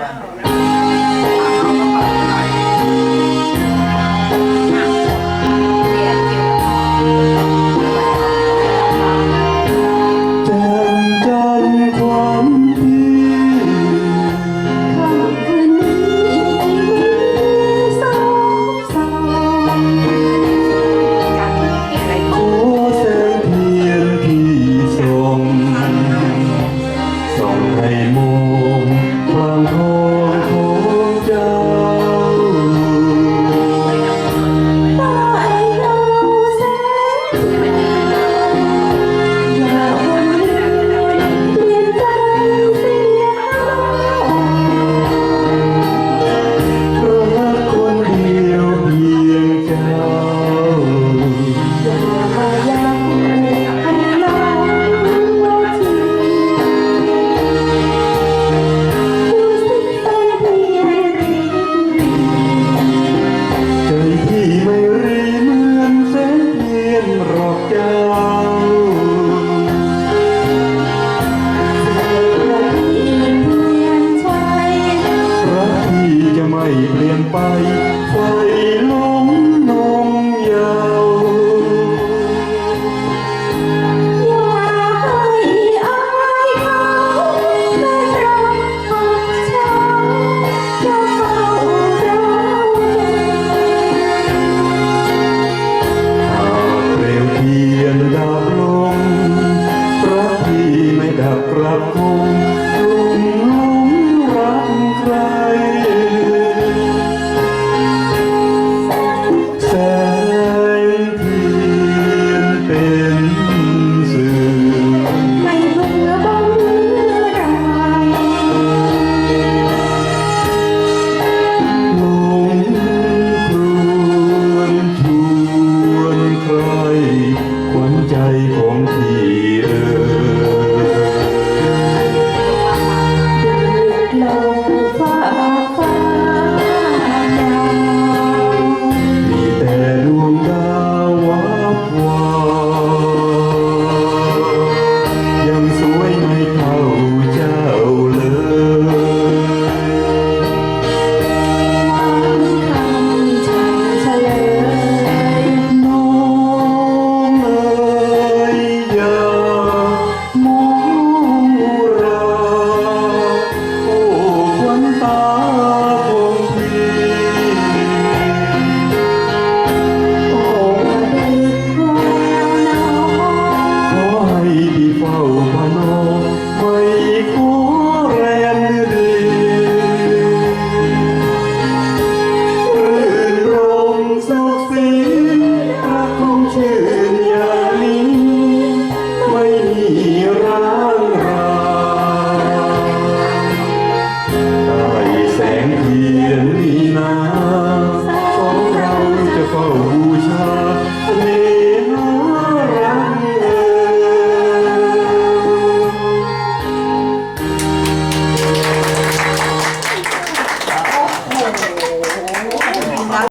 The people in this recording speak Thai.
บ้ ไม่เปลี่ยนไปไฟล้มนองยาวอย่าให้อายเขาม่รักของฉัจะเฝ้าเราหาเปลวเยนดับลงรกที่ไม่ดับกลับคง